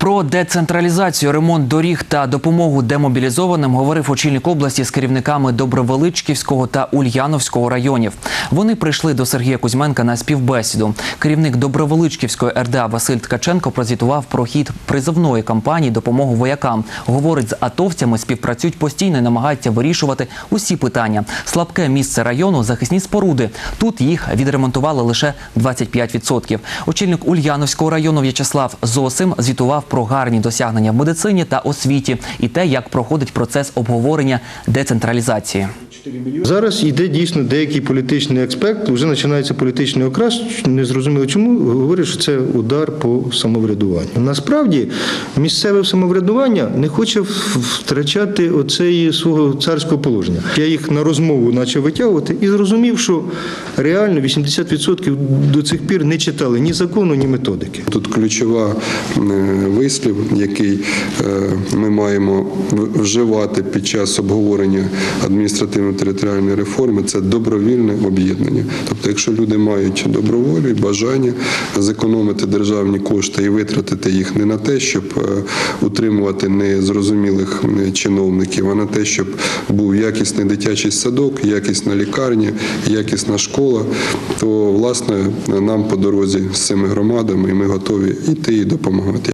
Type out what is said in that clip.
Про децентралізацію, ремонт доріг та допомогу демобілізованим говорив очільник області з керівниками Добровеличківського та Ульяновського районів. Вони прийшли до Сергія Кузьменка на співбесіду. Керівник Добровеличківської РДА Василь Ткаченко прозвітував про хід призовної кампанії допомоги воякам. Говорить, з атовцями співпрацюють постійно і намагаються вирішувати усі питання. Слабке місце району захисні споруди. Тут їх відремонтували лише 25%. Очільник Ульяновського району В'ячеслав Зосим звітував про гарні досягнення в медицині та освіті і те, як проходить процес обговорення децентралізації. Зараз йде дійсно деякий політичний аспект, вже починається політичний окрас. Не зрозуміло чому. Говорять, що це удар по самоврядуванню. Насправді місцеве самоврядування не хоче втрачати оцеї свого царського положення. Я їх на розмову почав витягувати і зрозумів, що реально 80% до цих пір не читали ні закону, ні методики. Тут ключова вислів, який е, ми маємо вживати під час обговорення адміністративно-територіальної реформи, це добровільне об'єднання. Тобто, якщо люди мають доброволю і бажання зекономити державні кошти і витратити їх не на те, щоб е, утримувати незрозумілих чиновників, а на те, щоб був якісний дитячий садок, якісна лікарня, якісна школа, то власне нам по дорозі з цими громадами і ми готові йти і допомагати.